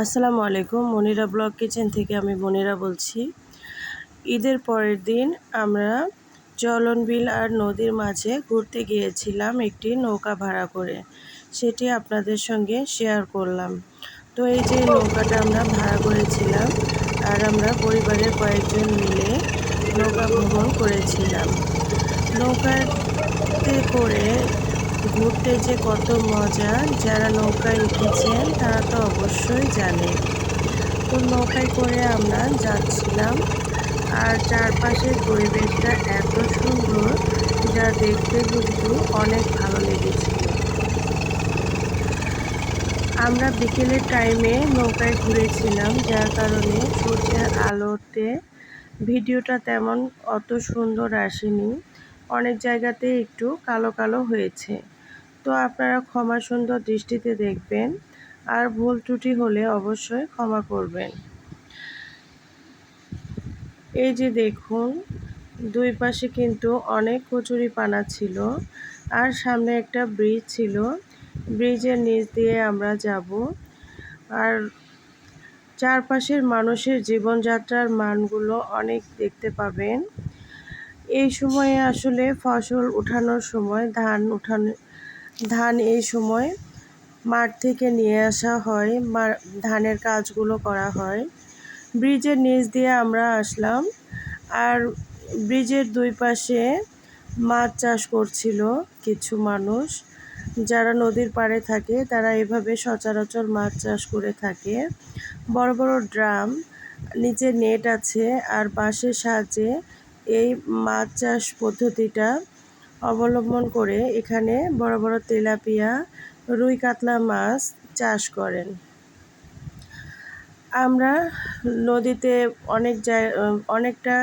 আসসালামু আলাইকুম, Monira blog kitchen থেকে আমি মনিরা বলছি। ঈদের পরের দিন আমরা চলনবিল আর নদীর মাঝে ঘুরতে গিয়েছিলাম একটি নৌকা ভাড়া করে। সেটি আপনাদের সঙ্গে শেয়ার করলাম। তো এই যে নৌকাটা আমরা ভাড়া করেছিলাম আর আমরা পরিবারের কয়েকজন মিলে নৌকা ভ্রমণ করেছিলাম। নৌকাতে করে ঘুরতে যে কত মজা, যারা নৌকায় উঠেছেন তারা তো অবশ্যই জানে। তো নৌকায় করে আমরা যাচ্ছিলাম। আর চারপাশের পরিবেশটা এত সুন্দর যা দেখতে কিন্তু অনেক ভালো লেগেছিল। আমরা বিকেলের টাইমে নৌকায় ঘুরেছিলাম, যার কারণে সূর্যের আলোতে ভিডিওটা তেমন অত সুন্দর আসেনি। অনেক জায়গাতে একটু কালো কালো হয়েছে। তো আপনারা ক্ষমা সুন্দর দৃষ্টিতে দেখবেন, আর ভুল ত্রুটি হলে অবশ্যই ক্ষমা করবেন। এই যে দেখুন, দুই পাশে কিন্তু অনেক কচুরি পানা ছিল, আর সামনে একটা ব্রিজ ছিল। ব্রিজের নিচ দিয়ে আমরা যাব, আর চারপাশের মানুষের জীবনযাত্রার মানগুলো অনেক দেখতে পাবেন। এই সময়ে আসলে ফসল উঠানোর সময়, ধান উঠানো, ধান এই সময় মাঠ থেকে নিয়ে আসা হয় ধানের কাজগুলো করা হয়। ব্রিজের নিচ দিয়ে আমরা আসলাম আর ব্রিজের দুই পাশে মাছ চাষ করছিল কিছু মানুষ। যারা নদীর পাড়ে থাকে তারা এভাবে সচরাচর মাছ চাষ করে থাকে। বড় বড় ড্রাম, নিচে নেট আছে আর বাঁশের সাহায্যে এই মাছ চাষ পদ্ধতিটা অবলম্বন করে এখানে বড় বড় তেলাপিয়া, রুই কাতলা মাছ চাষ করেন। আমরা নদীতে অনেক জায়, অনেকটা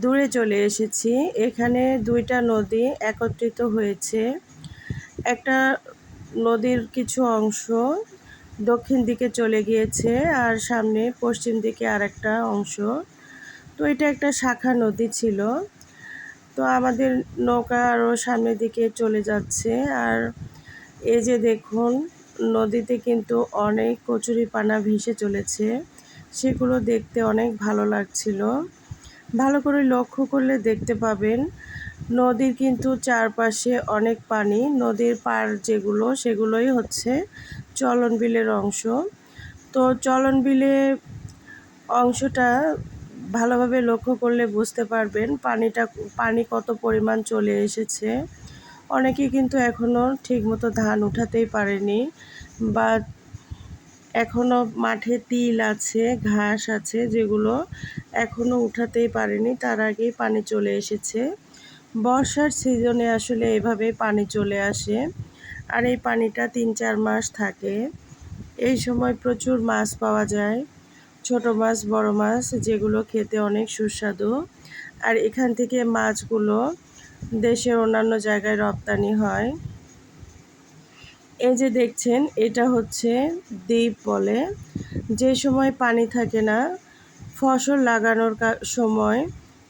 দূরে চলে এসেছি। এখানে দুইটা নদী একত্রিত হয়েছে। একটা নদীর কিছু অংশ দক্ষিণ দিকে চলে গিয়েছে আর সামনে পশ্চিম দিকে আর একটা অংশ। তো এটা একটা শাখা নদী ছিল। তো আমাদের নৌকা আরও সামনের দিকে চলে যাচ্ছে। আর এই যে দেখুন, নদীতে কিন্তু অনেক কচুরি পানা ভেসে চলেছে। সেগুলো দেখতে অনেক ভালো লাগছিল। ভালো করে লক্ষ্য করলে দেখতে পাবেন, নদীর কিন্তু চারপাশে অনেক পানি। নদীর পার যেগুলো, সেগুলোই হচ্ছে চলন বিলের অংশ। তো চলন বিলে অংশটা ভালোভাবে লক্ষ্য করলে বুঝতে পারবেন পানিটা পানি কত পরিমাণ চলে এসেছে। অনেকে কিন্তু এখনও ঠিকমতো ধান উঠাতেই পারেনি বা এখনও মাঠে তিল আছে, ঘাস আছে যেগুলো এখনও উঠাতেই পারেনি, তার আগেই পানি চলে এসেছে। বর্ষার সিজনে আসলে এভাবেই পানি চলে আসে আর এই পানিটা তিন চার মাস থাকে। এই সময় প্রচুর মাছ পাওয়া যায়। ছোট মাছ, বড় মাছ, যেগুলো খেতে অনেক সুস্বাদু। আর এখান থেকে মাছগুলো দেশের অন্যান্য জায়গায় রপ্তানি হয়। এই যে দেখছেন, এটা হচ্ছে দ্বীপ বলে। যে সময় পানি থাকে না, ফসল লাগানোর সময়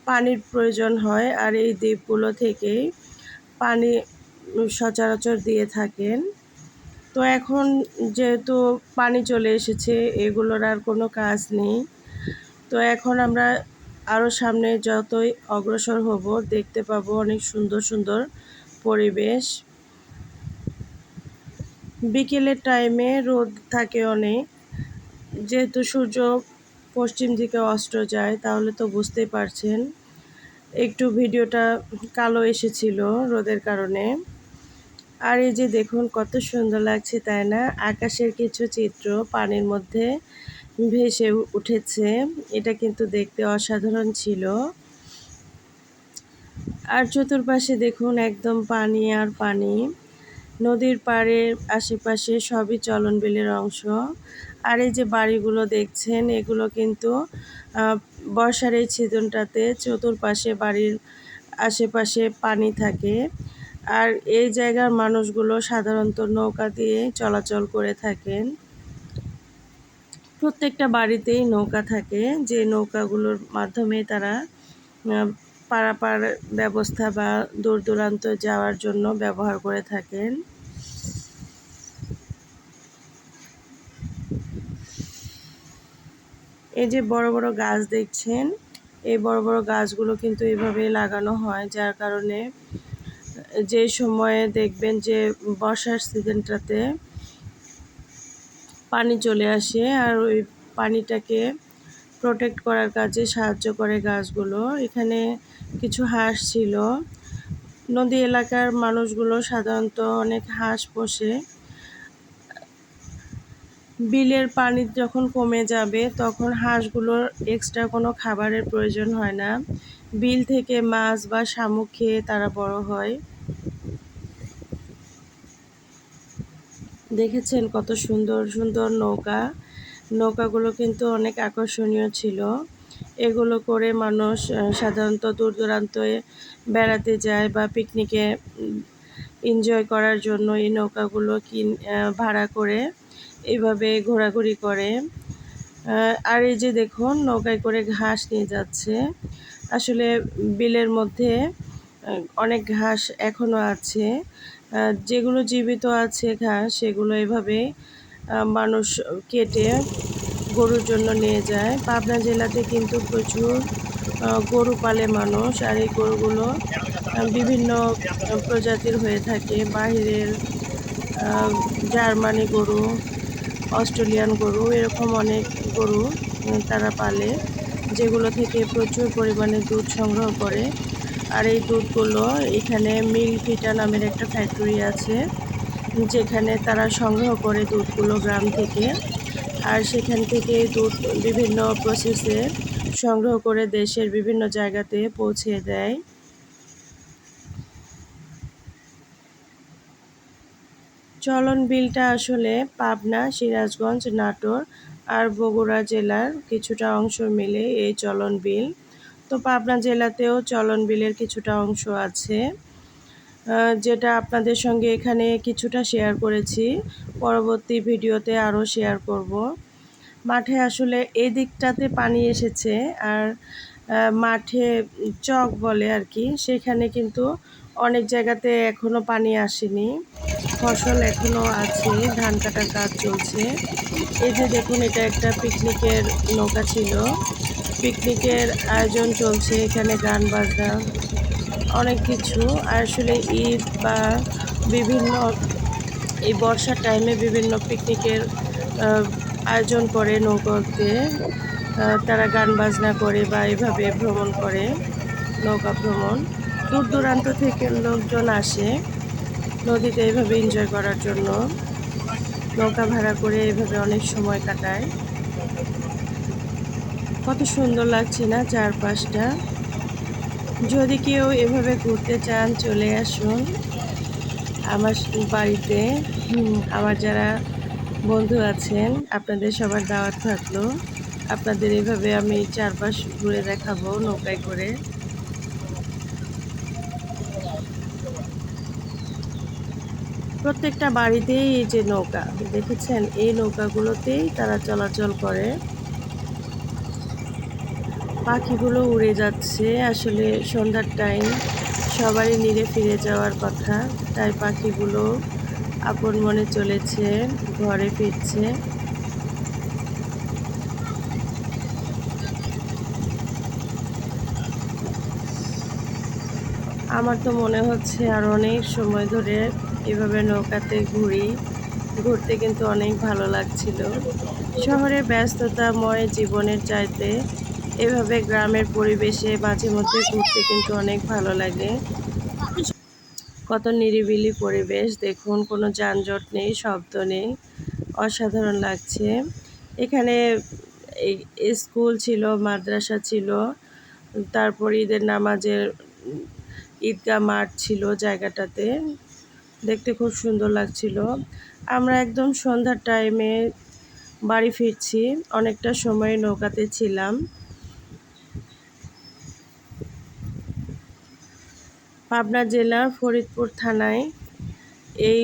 পানির প্রয়োজন হয় আর এই দ্বীপগুলো থেকেই পানি সচরাচর দিয়ে থাকেন। তো এখন যেহেতু পানি চলে এসেছে, এগুলোর আর কোনো কাজ নেই। তো এখন আমরা আরও সামনে যতই অগ্রসর হব, দেখতে পাবো অনেক সুন্দর সুন্দর পরিবেশ। বিকেলের টাইমে রোদ থাকে অনেক। যেহেতু সূর্য পশ্চিম দিকে অস্ত যায়, তাহলে তো বুঝতেই পারছেন। একটু ভিডিওটা কালো এসেছিল রোদের কারণে। আর এই যে দেখুন কত সুন্দর লাগছে, তাই না? আকাশের কিছু চিত্র পানির মধ্যে ভেসে উঠেছে। এটা কিন্তু দেখতে অসাধারণ ছিল। আর চতুর্পাশে দেখুন একদম পানি আর পানি। নদীর পাড়ের আশেপাশে সবই চলন বিলের অংশ। আর এই যে বাড়িগুলো দেখছেন, এগুলো কিন্তু বর্ষার এই সিজনটাতে চতুর্পাশে বাড়ির আশেপাশে পানি থাকে। আর এই জায়গার মানুষগুলো সাধারণত নৌকা দিয়ে চলাচল করে থাকেন। প্রত্যেকটা বাড়িতেই নৌকা থাকে, যে নৌকাগুলোর মাধ্যমে তারা পারাপার ব্যবস্থা বা দূর দূরান্ত যাওয়ার জন্য ব্যবহার করে থাকেন। এই যে বড় বড় গাছ দেখছেন, এই বড় বড় গাছগুলো কিন্তু এভাবে লাগানো হয়, যার কারণে যে সময়ে দেখবেন যে বর্ষার সিজনটাতে পানি চলে আসে আর ওই পানিটাকে প্রোটেক্ট করার কাজে সাহায্য করে গাছগুলো। এখানে কিছু হাঁস ছিল। নদী এলাকার মানুষগুলো সাধারণত অনেক হাঁস পোষে। বিলের পানি যখন কমে যাবে তখন হাঁসগুলোর এক্সট্রা কোনো খাবারের প্রয়োজন হয় না। বিল থেকে মাছ বা শামুক খেয়ে তারা বড় হয়। দেখেছেন কত সুন্দর সুন্দর নৌকা। নৌকাগুলো কিন্তু অনেক আকর্ষণীয় ছিল। এগুলো করে মানুষ সাধারণত দূর দূরান্তে বেড়াতে যায় বা পিকনিকে এনজয় করার জন্য এই নৌকাগুলো কিন ভাড়া করে এইভাবে ঘোরাঘুরি করে। আর এই যে দেখুন, নৌকায় করে ঘাস নিয়ে যাচ্ছে। আসলে বিলের মধ্যে অনেক ঘাস এখনও আছে। যেগুলো জীবিত আছে ঘাস সেগুলো এভাবে মানুষ কেটে গরুর জন্য নিয়ে যায়। পাবনা জেলাতে কিন্তু প্রচুর গরু পালে মানুষ আর এই গরুগুলো বিভিন্ন প্রজাতির হয়ে থাকে। বাহিরের জার্মানি গরু, অস্ট্রেলিয়ান গরু, এরকম অনেক গরু তারা পালে, যেগুলো থেকে প্রচুর পরিমাণে দুধ সংগ্রহ করে। আর এই দুধগুলো এখানে মিল ভিটা নামের একটা ফ্যাক্টরি আছে, যেখানে তারা সংগ্রহ করে দুধগুলো গ্রাম থেকে। আর সেখান থেকে দুধ বিভিন্ন প্রসেসে সংগ্রহ করে দেশের বিভিন্ন জায়গাতে পৌঁছে দেয়। চলন বিলটা আসলে পাবনা, সিরাজগঞ্জ, নাটোর আর বগুড়া জেলার কিছুটা অংশ মিলে এই চলন বিল। তো পাবনা জেলাতেও চলন বিলের কিছুটা অংশ আছে। যেটা আপনাদের সঙ্গে এখানে কিছুটা শেয়ার করেছি। পরবর্তী ভিডিওতে আরও শেয়ার করব। মাঠে আসলে এই দিকটাতে পানি এসেছে আর মাঠে চক বলে আর কি, সেখানে কিন্তু অনেক জায়গাতে এখনও পানি আসেনি। ফসল এখনও আছে, ধান কাটার কাজ চলছে। এই যে দেখুন, এটা একটা পিকনিকের নৌকা ছিল। পিকনিকের আয়োজন চলছে, এখানে গান বাজনা, অনেক কিছু। আসলে ঈদ বা বিভিন্ন এই বর্ষার টাইমে বিভিন্ন পিকনিকের আয়োজন করে নৌকাতে তারা গান বাজনা করে বা এভাবে ভ্রমণ করে, নৌকা ভ্রমণ। দূর দূরান্ত থেকে লোকজন আসে, নদীতে এইভাবে এনজয় করার জন্য। নৌকা ভাড়া করে এইভাবে অনেক সময় কাটায়। কত সুন্দর লাগছে না চারপাশটা? যদি কেউ এভাবে ঘুরতে চান, চলে আসুন আমার বাড়িতে। আমার যারা বন্ধু আছেন, আপনাদের সবার দাওয়াত থাকল। আপনাদের এভাবে আমি চারপাশ ঘুরে দেখাবো নৌকায় করে। প্রত্যেকটা বাড়িতেই এই যে নৌকা, দেখেছেন? এই নৌকাগুলোতেই তারা চলাচল করে। পাখিগুলো উড়ে যাচ্ছে। আসলে সন্ধ্যার টাইম সবারই নিরে ফিরে যাওয়ার কথা। তাই পাখিগুলো আপন মনে চলেছে, ঘরে ফিরছে। আমার তো মনে হচ্ছে আর অনেক সময় ধরে এভাবে নৌকাতে ঘুরি। ঘুরতে কিন্তু অনেক ভালো লাগছিল। শহরের ব্যস্ততাময় জীবনের চাইতে এভাবে গ্রামের পরিবেশে মাঝে মধ্যে ঘুরতে কিন্তু অনেক ভালো লাগে। কত নিরিবিলি পরিবেশ, দেখুন, কোনো যানজট নেই, শব্দ নেই, অসাধারণ লাগছে। এখানে স্কুল ছিল, মাদ্রাসা ছিল, তারপর ঈদের নামাজের ঈদগাহ মাঠ ছিল জায়গাটাতে। দেখতে খুব সুন্দর লাগছিল। আমরা একদম সন্ধ্যার টাইমে বাড়ি ফিরছি, অনেকটা সময় নৌকাতে ছিলাম। পাবনা জেলার ফরিদপুর থানায় এই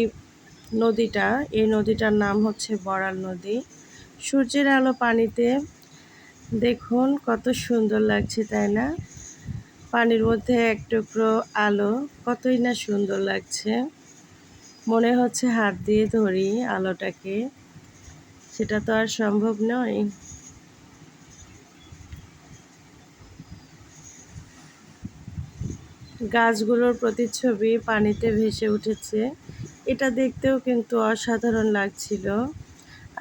নদীটা, এই নদীটার নাম হচ্ছে বড়াল নদী। সূর্যের আলো পানিতে দেখুন কত সুন্দর লাগছে, তাই না? পানির মধ্যে এক টুকরো আলো, কতই না সুন্দর লাগছে। মনে হচ্ছে হাত দিয়ে ধরি আলোটাকে। সেটা তো আর সম্ভব নয়। গাছগুলোর প্রতিচ্ছবি পানিতে ভেসে উঠেছে। এটা দেখতেও কিন্তু অসাধারণ লাগছিল।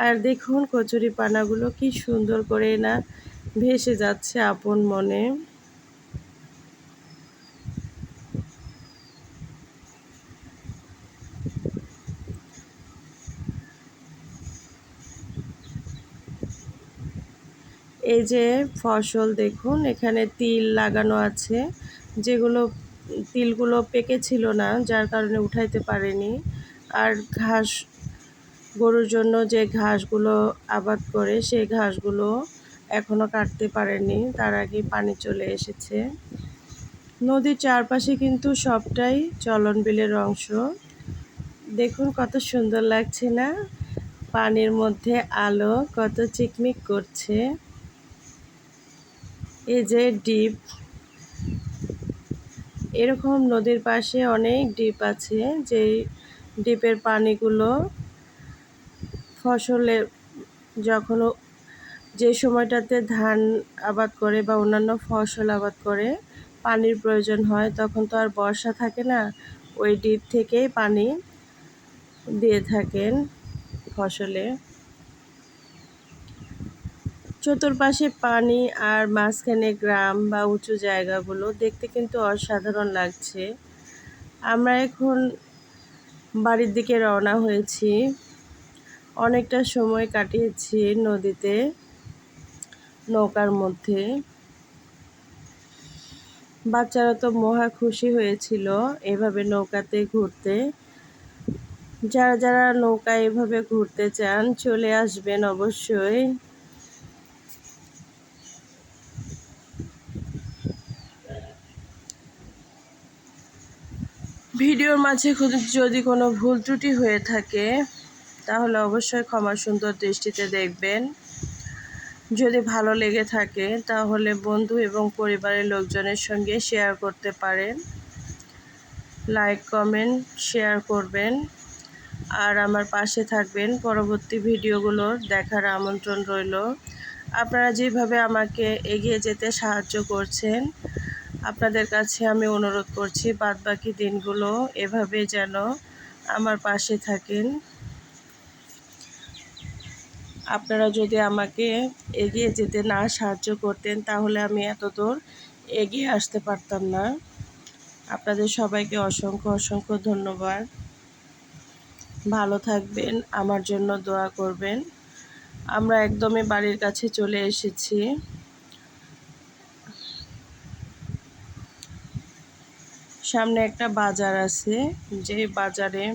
আর দেখুন কচুরি পানাগুলো কি সুন্দর করে না ভেসে যাচ্ছে আপন মনে। এই যে ফসল দেখুন, এখানে তিল লাগানো আছে, যেগুলো তিলগুলো পেকেছিল না, যার কারণে উঠাইতে পারেনি। আর ঘাস, গরুর জন্য যে ঘাসগুলো আবাদ করে, সেই ঘাসগুলো এখনও কাটতে পারেনি। তার আগে পানি চলে এসেছে। নদীর চারপাশে কিন্তু সবটাই চলন বিলের অংশ। দেখুন কত সুন্দর লাগছে না? পানির মধ্যে আলো কত চিকমিক করছে। এই যে ডিপ এরকম নদীর পাশে অনেক ডিপ আছে যে ডিপের পানিগুলো ফসলে যখন যে সময়টাতে ধান আবাদ করে বা অন্যান্য ফসল আবাদ করে, পানির প্রয়োজন হয়, তখন তো আর বর্ষা থাকে না। ওই ডিপ থেকেই পানি দিয়ে থাকেন ফসলে। চতুর্পাশে পানি আর মাঝখানে গ্রাম বা উঁচু জায়গাগুলো দেখতে কিন্তু অসাধারণ লাগছে। আমরা এখন বাড়ির দিকে রওনা হয়েছি। অনেকটা সময় কাটিয়েছি নদীতে, নৌকার মধ্যে। বাচ্চারা তো মহা খুশি হয়েছিল এভাবে নৌকাতে ঘুরতে। যারা যারা নৌকা এভাবে ঘুরতে চান, চলে আসবেন অবশ্যই। ভিডিওর মাঝে যদি কোনো ভুল ত্রুটি হয়ে থাকে, তাহলে অবশ্যই ক্ষমা সুন্দর দৃষ্টিতে দেখবেন। যদি ভালো লেগে থাকে, তাহলে বন্ধু এবং পরিবারের লোকজনের সঙ্গে শেয়ার করতে পারেন। লাইক কমেন্ট শেয়ার করবেন। আর আমার পাশে থাকবেন। পরবর্তী ভিডিওগুলো দেখার আমন্ত্রণ রইল। আপনারা যেভাবে আমাকে এগিয়ে যেতে সাহায্য করছেন আপনাদের কাছে আমি অনুরোধ করছি, বাদবাকি দিনগুলো এভাবে যেন আমার পাশে থাকেন। আপনারা যদি আমাকে এগিয়ে যেতে না সাহায্য করতেন, তাহলে আমি এত দূর এগিয়ে আসতে পারতাম না। আপনাদের সবাইকে অসংখ্য অসংখ্য ধন্যবাদ। ভালো থাকবেন, আমার জন্য দোয়া করবেন। আমরা একদমই বাড়ির কাছে চলে এসেছি। সামনে একটা বাজার আছে, যে বাজারে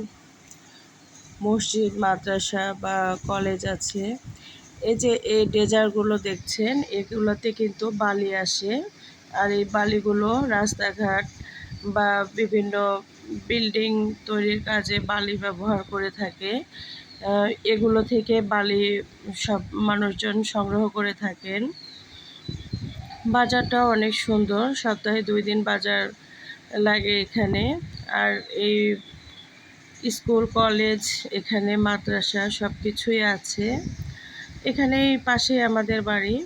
মসজিদ, মাদ্রাসা বা কলেজ আছে। এই যে এই ডেজারগুলো দেখছেন, এগুলোতে কিন্তু বালি আসে। আর এই বালিগুলো রাস্তাঘাট বা বিভিন্ন বিল্ডিং তৈরির কাজে বালি ব্যবহার করে থাকে। এগুলো থেকে বালি সব মানুষজন সংগ্রহ করে থাকেন। বাজারটাও অনেক সুন্দর। সপ্তাহে দুই দিন বাজার লাগে এখানে। আর এই স্কুল, কলেজ, এখানে মাদ্রাসা সব কিছুই আছে। এখানেই পাশে আমাদের বাড়ি।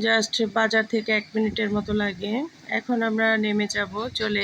জাস্ট বাজার থেকে এক মিনিটের মতো লাগে। এখন আমরা নেমে যাব, চলে